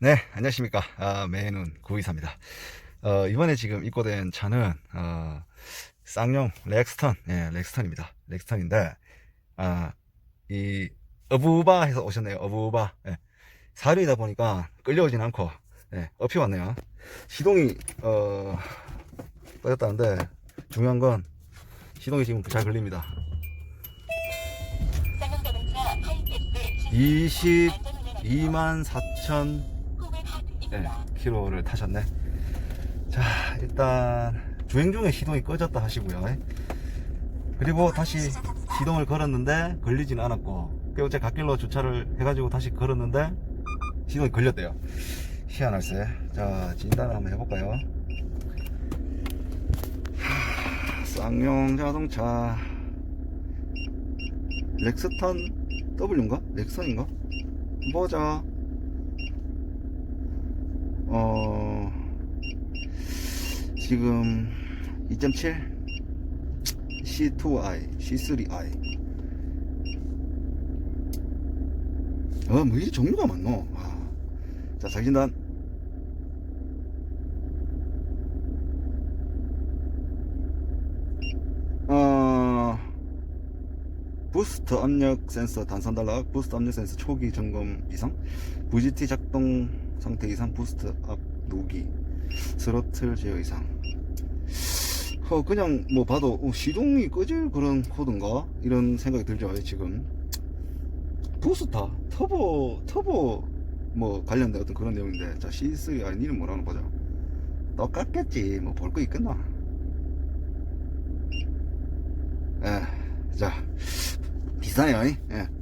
네, 안녕하십니까. 아, 매는 구이사입니다. 어, 이번에 지금 입고 된 차는, 어, 쌍용 렉스턴, 예, 렉스턴입니다. 렉스턴인데, 아, 이, 어부바 해서 오셨네요. 어부바. 예. 사륜이다 보니까 끌려오진 않고, 예, 업히 왔네요. 시동이, 어, 빠졌다는데, 중요한 건, 시동이 지금 잘 걸립니다. 22만 4천 네, 킬로를 타셨네. 자, 일단 주행 중에 시동이 꺼졌다 하시고요. 그리고 다시 시동을 걸었는데 걸리진 않았고, 그 어제 갓길로 주차를 해가지고 다시 걸었는데 시동이 걸렸대요. 희한할세. 자, 진단을 한번 해볼까요? 하, 쌍용 자동차 렉스턴 W인가? 렉선인가? 보자. 어, 지금 2.7 C2i, C3i. 어, 뭐이 종류가 많노? 아. 자, 자진단. 어, 부스트 압력 센서 단선 단락, 부스트 압력 센서 초기 점검 이상, VGT 작동 상태 이상, 부스트 앞 노기, 스로틀 제어 이상. 어, 그냥 뭐 봐도 어, 시동이 꺼질 그런 코드인가? 이런 생각이 들죠, 지금. 부스터, 터보, 터보 뭐 관련된 어떤 그런 내용인데, 자, C3, 아니, 니는 뭐라는 거죠? 똑같겠지. 뭐 볼 거 있겠나? 예, 자, 비싸요. 예.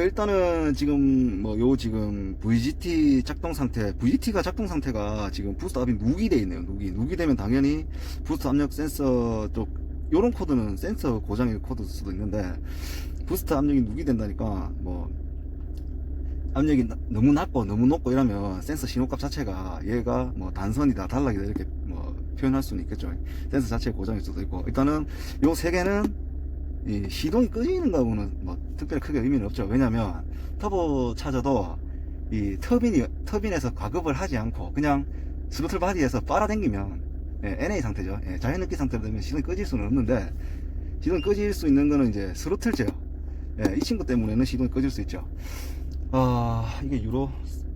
그 일단은 지금 뭐 요 지금 VGT 작동 상태, VGT가 작동 상태가 지금 부스트 압이 누기 돼 있네요. 누기. 누기 되면 당연히 부스트 압력 센서 쪽 요런 코드는 센서 고장의 코드 수도 있는데 부스트 압력이 누기 된다니까 뭐 압력이 나- 너무 낮고 너무 높고 이러면 센서 신호값 자체가 얘가 뭐 단선이다 단락이다 이렇게 뭐 표현할 수는 있겠죠. 센서 자체의 고장일 수도 있고 일단은 요 세 개는 이 시동이 끄지는 거하고는 뭐 특별히 크게 의미는 없죠. 왜냐면 터보 차저도 이 터빈이 터빈에서 과급을 하지 않고 그냥 스로틀 바디에서 빨아당기면 예, NA 상태죠. 예, 자연 느끼 상태로 되면 시동이 꺼질 수는 없는데 시동이 꺼질 수 있는 거는 이제 스로틀 제어. 예, 이 친구 때문에는 시동이 꺼질 수 있죠. 아 이게 유로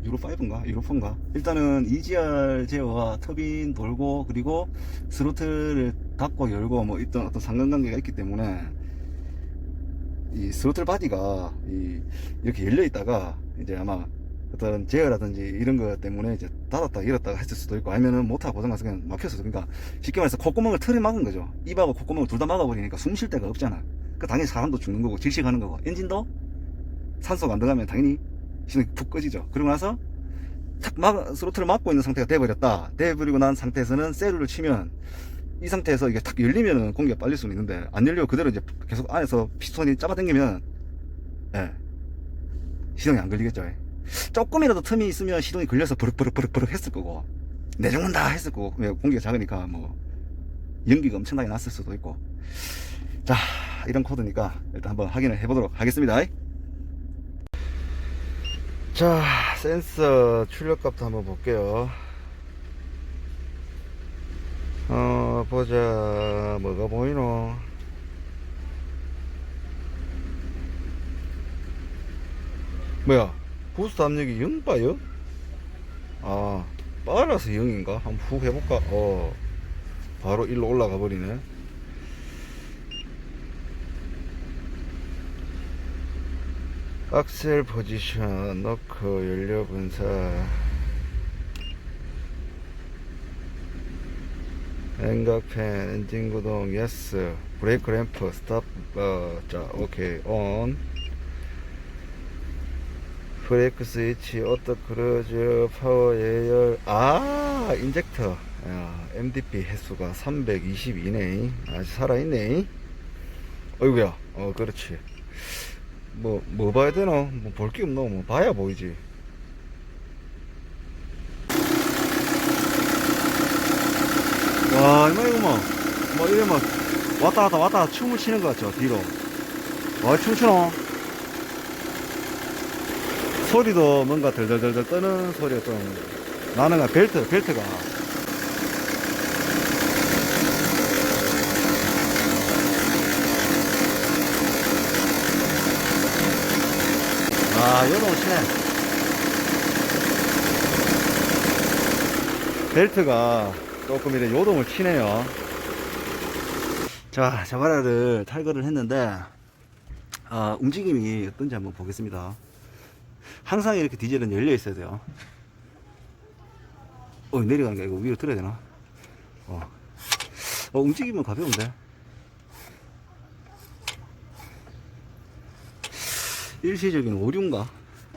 유로 5인가 유로 4인가 일단은 EGR 제어와 터빈 돌고 그리고 스로틀을 닫고 열고 뭐 있던 어떤 상관관계가 있기 때문에 이 스로틀 바디가 이 이렇게 열려 있다가 이제 아마 어떤 제어라든지 이런 거 때문에 이제 닫았다 열었다가 했을 수도 있고 아니면은 모터 고장나서 그냥 막혔어 그러니까 쉽게 말해서 콧구멍을 털이 막은 거죠. 입하고 콧구멍을 둘 다 막아버리니까 숨 쉴 데가 없잖아. 그 당연히 사람도 죽는 거고 질식하는 거고. 엔진도 산소가 안 들어가면 당연히 시동이 푹 꺼지죠. 그러고 나서 탁 막, 스로틀을 막고 있는 상태가 돼버렸다. 돼버리고 난 상태에서는 세루를 치면 이 상태에서 이게 탁 열리면은 공기가 빨릴 수는 있는데 안 열리고 그대로 이제 계속 안에서 피스톤이 잡아당기면 예 시동이 안 걸리겠죠. 예. 조금이라도 틈이 있으면 시동이 걸려서 버럭버럭버럭버럭 했을 거고 내죽는다 했을 거고 왜 공기가 작으니까 뭐 연기가 엄청나게 났을 수도 있고. 자 이런 코드니까 일단 한번 확인을 해보도록 하겠습니다. 자 센서 출력값도 한번 볼게요 어 보자 뭐가 보이노 뭐야 부스트 압력이 0바요? 아 빨아서 0인가? 한번 훅 해볼까? 어 바로 1로 올라가 버리네 악셀 포지션 넣고 연료 분사 엔각펜 엔진 구동 예스 브레이크 램프 스탑 어 자 오케이 온. 브레이크 스위치 오토 크루즈 파워 예열 아 인젝터. 야, MDP 횟수가 322네. 아직 살아있네. 어이구야. 어 그렇지. 뭐 뭐 봐야 되노? 뭐볼 게 없노? 뭐 봐야 보이지 와, 이마, 이거 뭐, 뭐, 이래 뭐, 왔다 갔다 왔다 춤을 추는 것 같죠, 뒤로. 와, 춤추노? 소리도 뭔가 덜덜덜덜 떠는 소리가 좀 나는 거 벨트, 벨트가. 아, 요동 치네. 벨트가 조금 이래 요동을 치네요. 자, 자바라를 탈거를 했는데, 아, 움직임이 어떤지 한번 보겠습니다. 항상 이렇게 디젤은 열려 있어야 돼요. 어, 내려가는 게 이거 위로 들어야 되나? 어. 어, 움직이면 가벼운데? 일시적인 오류인가?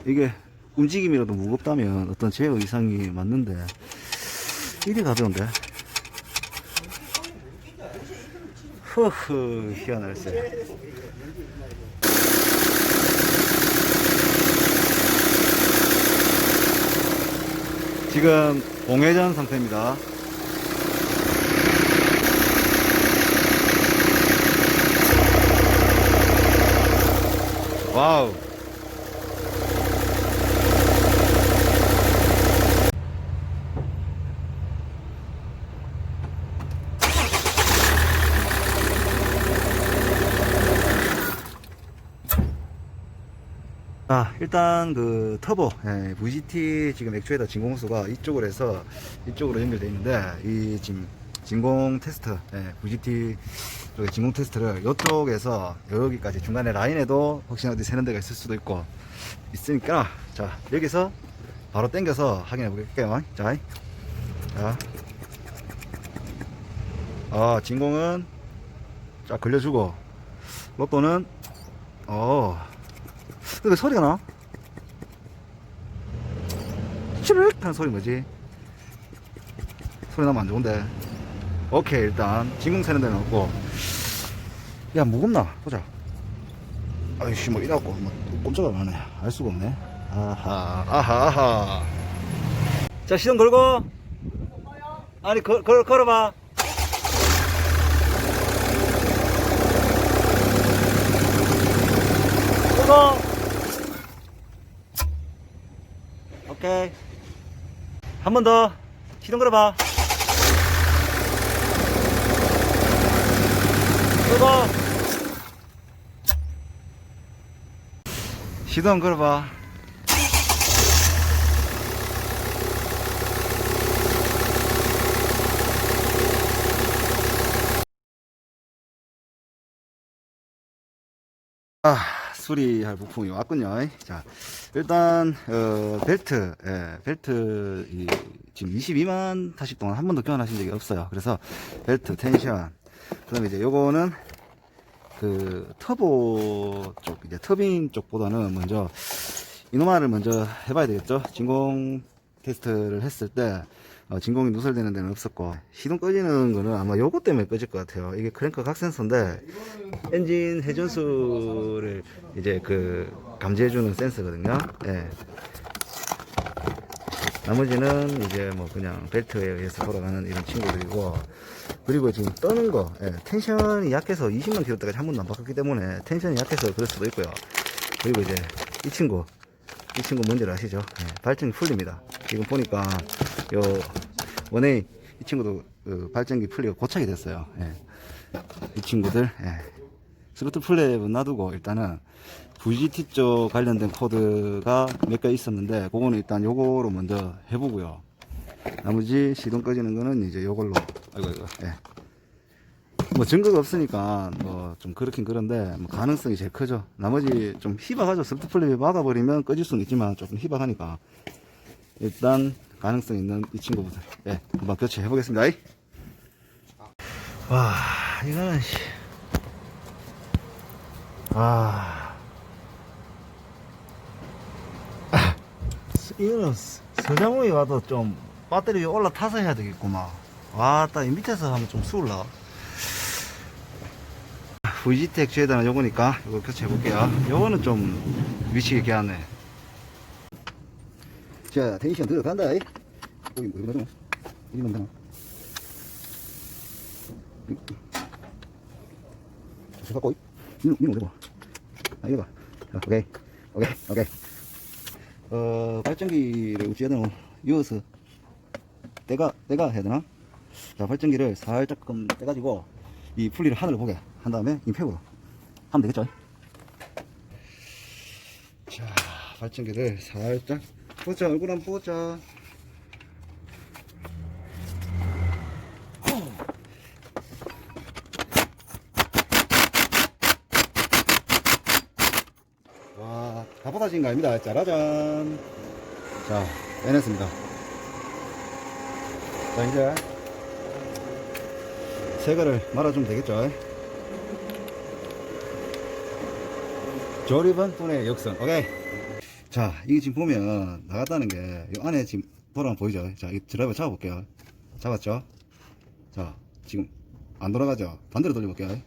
이게 움직임이라도 무겁다면 어떤 제어 이상이 맞는데, 이리 가벼운데? 허허, 희한할세. 지금 공회전 상태입니다. 와우. 아, 일단 그 터보, 예, VGT 지금 액추에다 진공수가 이쪽으로 해서 이쪽으로 연결되어 있는데 이 지금 진공 테스트, 예, VGT 쪽에 진공 테스트를 이쪽에서 여기까지 중간에 라인에도 혹시나 어디 새는 데가 있을 수도 있고 있으니까 자 여기서 바로 당겨서 확인해 볼게요. 자, 자, 아 진공은 쫙 걸려주고 로또는 어. 근데 왜 소리가 나? 찌르륵 하는 소리 뭐지? 소리 나면 안 좋은데. 오케이, 일단, 진공 새는 데는 없고. 야, 무겁나? 보자. 아이씨, 뭐, 이래갖고, 뭐, 꼼짝을 안 하네. 알 수가 없네. 아하, 아하, 아하. 자, 시동 걸고. 아니, 걸, 걸, 걸어봐. 걸어. 오케이. 한 번 더. 시동 걸어봐. 끄고. 시동 걸어봐. 아, 수리할 부품이 왔군요. 자, 일단, 어, 벨트, 예, 벨트, 이, 지금 22만 타실 동안 한 번도 교환하신 적이 없어요. 그래서, 벨트, 텐션. 그 다음에 이제 요거는, 그, 터보 쪽, 이제 터빈 쪽보다는 먼저, 이노마를 먼저 해봐야 되겠죠? 진공 테스트를 했을 때, 어, 진공이 누설되는 데는 없었고, 시동 꺼지는 거는 아마 요거 때문에 꺼질 것 같아요. 이게 크랭크 각센서인데, 엔진 회전수를 이제 그 감지해주는 센서거든요. 예. 나머지는 이제 뭐 그냥 벨트에 의해서 돌아가는 이런 친구들이고, 그리고 지금 떠는 거, 예. 텐션이 약해서 20만 킬로대까지 한 번도 안 바꿨기 때문에 텐션이 약해서 그럴 수도 있고요. 그리고 이제 이 친구, 이 친구 뭔지 아시죠? 예. 발전기 풀립니다. 지금 보니까 요 원에 이 친구도 그 발전기 풀리가 고착이 됐어요. 예. 이 친구들, 예. 스로틀 플랩은 놔두고 일단은 VGT 쪽 관련된 코드가 몇 개 있었는데 그거는 일단 요거로 먼저 해보고요. 나머지 시동 꺼지는 거는 이제 요걸로 아이고 이거 예. 뭐 증거가 없으니까 뭐 좀 그렇긴 그런데 뭐 가능성이 제일 크죠. 나머지 좀 희박하죠. 스로틀 플랩이 막아버리면 꺼질 수는 있지만 조금 희박하니까 일단 가능성 있는 이 친구부터 예 한번 교체해 보겠습니다. 와 이거는 씨. 아. 아, 이거는 서- 서장훈이 와도 좀 배터리 올라타서 해야 되겠구만. 와, 딱이 밑에서 하면 좀 수울라. VGT 액추에다는 요거니까 이거 교체해 볼게요. 요거는 좀 위치가 개하네. 자, 텐션 들어간다. 이. 여기 뭐 이거 이리 넘나 저 갖고 이리 이리 오자. 아, 이거 봐. 자, 오케이. 오케이. 오케이. 어, 발전기를 어찌하든 이어서 떼가, 떼가 해야 되나? 자, 발전기를 살짝 떼가지고 이 풀리를 하늘을 보게 한 다음에 임팩으로 하면 되겠죠? 자, 발전기를 살짝 보자, 얼굴 한번 보자. 와, 다 받아진 거 아닙니다. 짜라잔. 자, 빼냈습니다. 자, 이제 새거를 말아주면 되겠죠. 조립은 분의 역선. 오케이. 자, 이게 지금 보면 나갔다는 게, 이 안에 지금 돌아가면 보이죠? 자, 이 드라이버 잡아볼게요. 잡았죠? 자, 지금 안 돌아가죠? 반대로 돌려볼게요.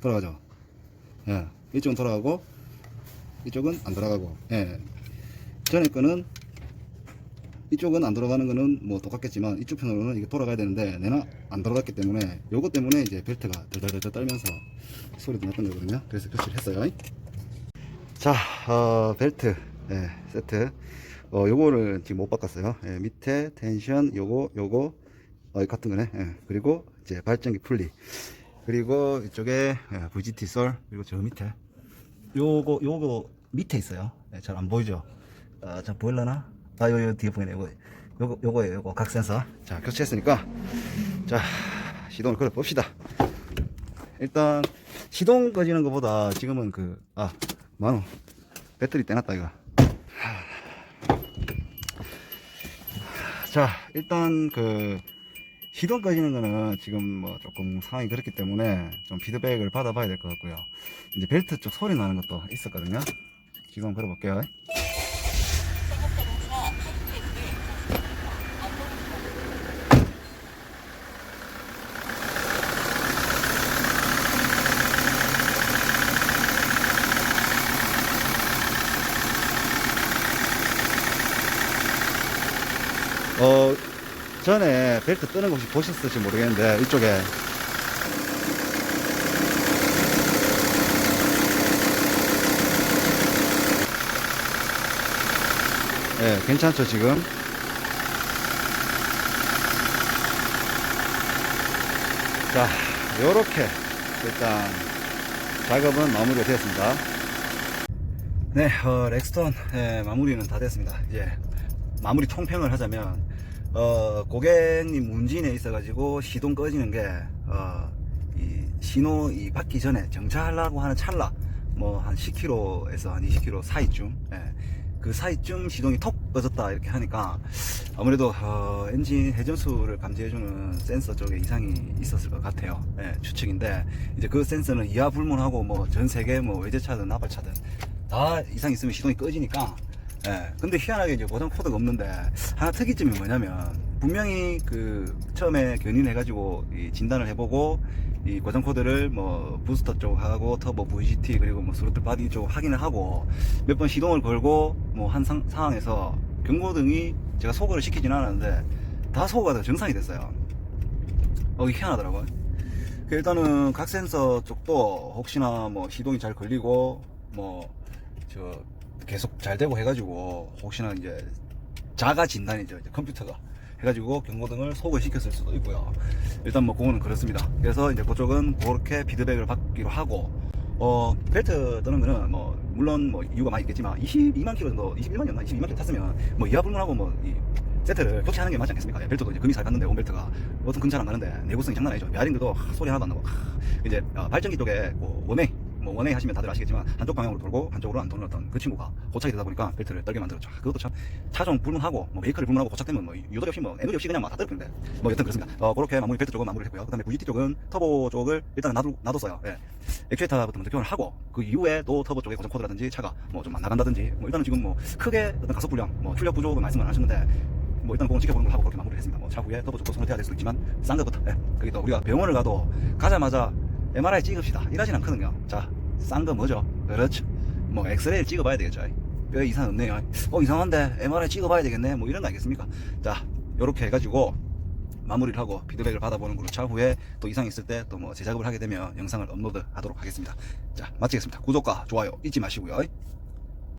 돌아가죠? 예. 이쪽은 돌아가고, 이쪽은 안 돌아가고, 예. 전에 거는, 이쪽은 안 돌아가는 거는 뭐 똑같겠지만, 이쪽 편으로는 이게 돌아가야 되는데, 내가 안 돌아갔기 때문에, 요것 때문에 이제 벨트가 덜덜덜 떨면서 소리도 났던 거거든요. 그래서 교체를 했어요. 자, 어, 벨트, 예, 세트. 어, 요거를 지금 못 바꿨어요. 예, 밑에 텐션, 요거, 요거, 어, 같은 거네. 예, 그리고 이제 발전기 풀리. 그리고 이쪽에 예, VGT 솔, 그리고 저 밑에. 요거, 요거 밑에 있어요. 예, 잘안 보이죠? 아, 잘 보일라나? 아, 요, 요 뒤에 보이네. 요거, 요거, 요거예요. 요거 각 센서. 자, 교체했으니까. 자, 시동을 걸어 봅시다. 일단, 시동 꺼지는 것보다 지금은 그, 아, 만원. 배터리 떼놨다, 이거. 자, 일단 그 시동 꺼지는 거는 지금 뭐 조금 상황이 그렇기 때문에 좀 피드백을 받아봐야 될 것 같고요. 이제 벨트 쪽 소리 나는 것도 있었거든요. 시동 걸어볼게요. 어, 전에 벨트 뜨는 거 혹시 보셨을지 모르겠는데, 이쪽에. 예, 괜찮죠, 지금? 자, 요렇게 일단 작업은 마무리가 되었습니다. 네, 어, 렉스톤 예, 마무리는 다 됐습니다. 이제 마무리 총평을 하자면 어, 고객님 문진에 있어가지고 시동 꺼지는 게 어, 이 신호 이 받기 전에 정차하려고 하는 찰나 뭐 한 10km에서 한 20km 사이쯤 예, 그 사이쯤 시동이 톡 꺼졌다 이렇게 하니까 아무래도 어, 엔진 회전수를 감지해주는 센서 쪽에 이상이 있었을 것 같아요. 예, 추측인데 이제 그 센서는 이하 불문하고 뭐 전 세계 뭐 외제차든 나발차든 다 이상 있으면 시동이 꺼지니까 예. 근데 희한하게 이제 고장 코드가 없는데 하나 특이점이 뭐냐면 분명히 그 처음에 견인해가지고 이 진단을 해보고 이 고장 코드를 뭐 부스터 쪽하고 터보 VGT 그리고 뭐 스로틀 바디 쪽 확인을 하고 몇 번 시동을 걸고 뭐 한 상황에서 경고등이 제가 소거를 시키진 않았는데 다 소거가 다 정상이 됐어요. 어, 이게 희한하더라고요. 그 일단은 각 센서 쪽도 혹시나 뭐 시동이 잘 걸리고 뭐저 계속 잘 되고 해가지고 혹시나 이제 자가 진단이죠 이제 컴퓨터가 해가지고 경고등을 소거 시켰을 수도 있고요 일단 뭐 그거는 그렇습니다 그래서 이제 그쪽은 그렇게 피드백을 받기로 하고 어 벨트 뜨는 거는 뭐 물론 뭐 이유가 많이 있겠지만 22만 킬로 정도 21만이었나 22만 킬로 탔으면 뭐 이하 불문하고 뭐 이 세트를 교체하는 게 맞지 않겠습니까? 예, 벨트도 이제 금이 잘 갔는데 온벨트가 어떤 근처는 안 가는데 내구성이 장난 아니죠. 하, 소리 하나도 안 나고 하, 이제 어, 발전기 쪽에 뭐 원웨이 뭐 원웨이 하시면 다들 아시겠지만 한쪽 방향으로 돌고 한쪽으로 안 도는 어떤 그 친구가 고착이 되다 보니까 벨트를 떨게 만들었죠. 그것도 참 차종 불문하고 뭐 베이커를 불문하고 고착되면 뭐 유도리 없이 뭐 에너지 없이 그냥 막다 떨어지는데 뭐 여튼 그렇습니다. 어 그렇게 마무리 벨트 쪽은 마무리를 했고요. 그 다음에 VGT 쪽은 터보 쪽을 일단 놔두, 놔뒀어요. 예. 액추에이터부터 먼저 교환을 하고 그 이후에 또 터보 쪽에 고정 코드라든지 차가 뭐 좀 안 나간다든지 뭐 일단은 지금 뭐 크게 어떤 가속 불량 뭐 출력 부족은 말씀을 안 하셨는데 뭐 일단 그건 지켜보는 걸 하고 그렇게 마무리를 했습니다. 뭐 차후에 터보 손을 대야 될 수도 있지만 싼 것부터 예. 그게 또 우리가 병원을 가도 가자마자 MRI 찍읍시다 이러진 않거든요. 자, 싼 거 뭐죠? 그렇죠. 뭐 엑스레이 찍어봐야 되겠죠. 뼈 이상 없네요. 어 이상한데 MRI 찍어봐야 되겠네. 뭐 이런 거 아니겠습니까? 자, 요렇게 해가지고 마무리를 하고 피드백을 받아보는 걸로 차후에 또 이상 있을 때 또뭐 재작업을 하게 되면 영상을 업로드 하도록 하겠습니다. 자, 마치겠습니다. 구독과 좋아요 잊지 마시고요.